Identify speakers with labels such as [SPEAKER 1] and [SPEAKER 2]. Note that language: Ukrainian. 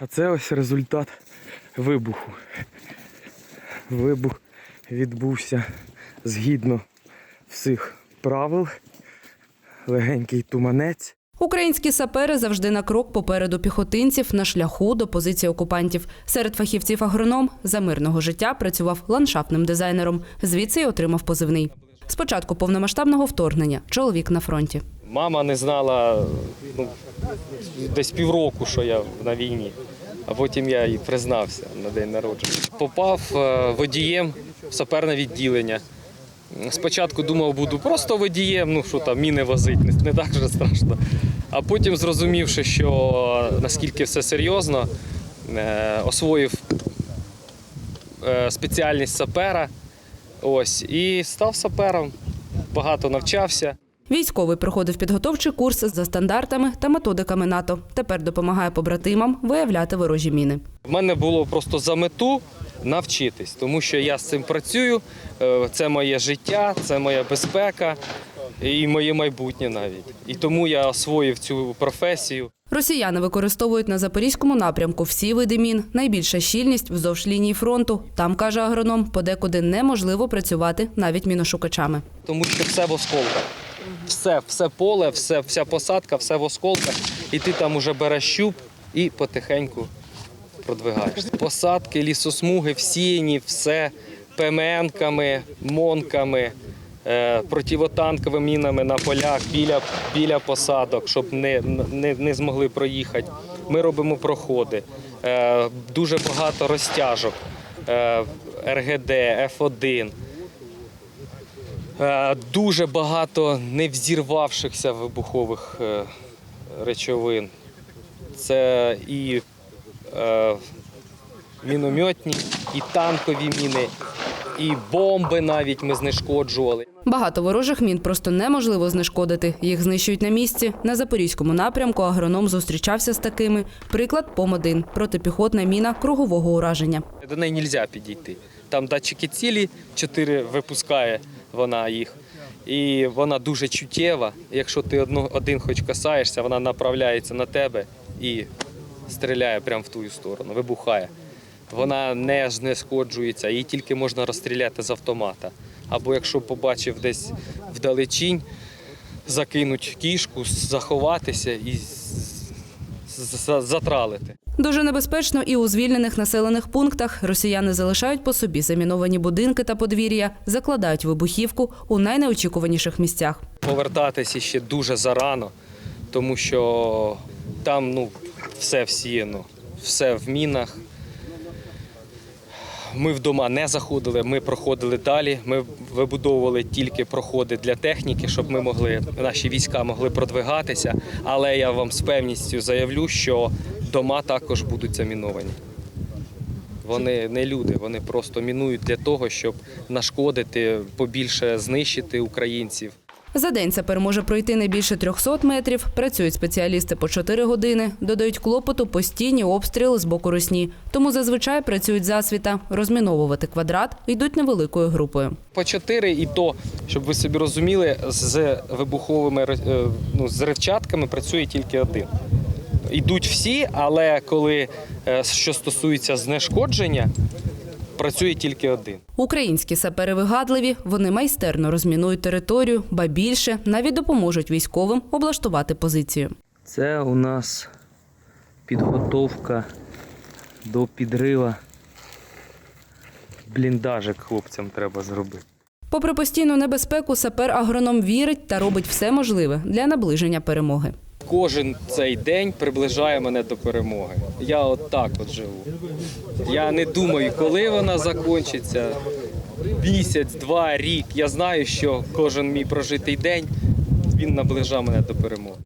[SPEAKER 1] А це ось результат вибуху. Вибух відбувся згідно всіх правил. Легенький туманець.
[SPEAKER 2] Українські сапери завжди на крок попереду піхотинців на шляху до позиції окупантів. Серед фахівців агроном за мирного життя працював ландшафтним дизайнером. Звідси й отримав позивний. Спочатку повномасштабного вторгнення чоловік на фронті.
[SPEAKER 3] Мама не знала ну, десь півроку, що я на війні, а потім я їй признався на день народження. Попав е, водієм в саперне відділення. Спочатку думав, буду просто водієм, ну що там, міни возить, не, так вже страшно. А потім, зрозумівши, що наскільки все серйозно, е, освоїв е, спеціальність сапера. Ось, і став сапером, багато навчався.
[SPEAKER 2] Військовий проходив підготовчий курс за стандартами та методиками НАТО. Тепер допомагає побратимам виявляти ворожі міни.
[SPEAKER 3] В мене було просто за мету навчитись, тому що я з цим працюю. е, Це моє життя, це моя безпека і моє майбутнє навіть. І тому я освоїв цю професію.
[SPEAKER 2] Росіяни використовують на запорізькому напрямку всі види мін. Найбільша щільність вздовж лінії фронту. Там каже агроном, подекуди неможливо працювати навіть міношукачами.
[SPEAKER 3] Тому що все в осколках. Все, все поле, все, вся посадка, все в осколках. І ти там уже береш щуп і потихеньку продвигаєшся. Посадки, лісосмуги, всіяні, все ПМНками, монками, е, противотанковими мінами на полях біля, біля посадок, щоб не, не, не змогли проїхати. Ми робимо проходи. Е, дуже багато розтяжок. Е, РГД, Ф1. Е, Дуже багато невзірвавшихся вибухових е, речовин. Це і е, мінометні, і танкові міни, і бомби навіть ми знешкоджували.
[SPEAKER 2] Багато ворожих мін просто неможливо знешкодити. Їх знищують на місці. На запорізькому напрямку агроном зустрічався з такими. Приклад ПОМ-1 – протипіхотна міна кругового ураження.
[SPEAKER 3] До неї не можна підійти. Там датчики цілі, чотири випускає вона їх. І вона дуже чуттєва. Якщо ти одно, один хоч касаєшся, вона направляється на тебе і стріляє прямо в твою сторону, вибухає. Вона не знешкоджується, її тільки можна розстріляти з автомата. Або якщо побачив десь вдалечінь, закинуть кішку, заховатися і затралити.
[SPEAKER 2] Дуже небезпечно і у звільнених населених пунктах росіяни залишають по собі заміновані будинки та подвір'я, закладають вибухівку у найнеочікуваніших місцях.
[SPEAKER 3] повертатися ще дуже зарано, тому що там ну, все всіяно, все в мінах. Ми вдома не заходили, ми проходили далі. Ми вибудовували тільки проходи для техніки, щоб ми могли, наші війська могли продвигатися. Але я вам з певністю заявлю, що дома також будуть заміновані. Вони не люди, вони просто мінують для того, щоб нашкодити, побільше знищити українців.
[SPEAKER 2] За день сапер може пройти не більше 300 метрів. Працюють спеціалісти по 4 години. Додають клопоту постійні обстріли з боку русні. Тому зазвичай працюють засвіта. Розміновувати квадрат йдуть невеликою групою.
[SPEAKER 3] По чотири, і то, щоб ви собі розуміли, з вибуховими е, ну, з ревчатками працює тільки один. Йдуть всі, але коли е, що стосується знешкодження, працює тільки один.
[SPEAKER 2] Українські сапери вигадливі, вони майстерно розмінують територію, ба більше навіть допоможуть військовим облаштувати позицію.
[SPEAKER 1] Це у нас підготовка до підрива. Бліндажик хлопцям треба зробити.
[SPEAKER 2] Попри постійну небезпеку, сапер-агроном вірить та робить все можливе для наближення перемоги.
[SPEAKER 3] Кожен цей день приближає мене до перемоги. Я от так от живу. Я не думаю, коли вона закінчиться. Місяць, два, рік. Я знаю, що кожен мій прожитий день він наближає мене до перемоги.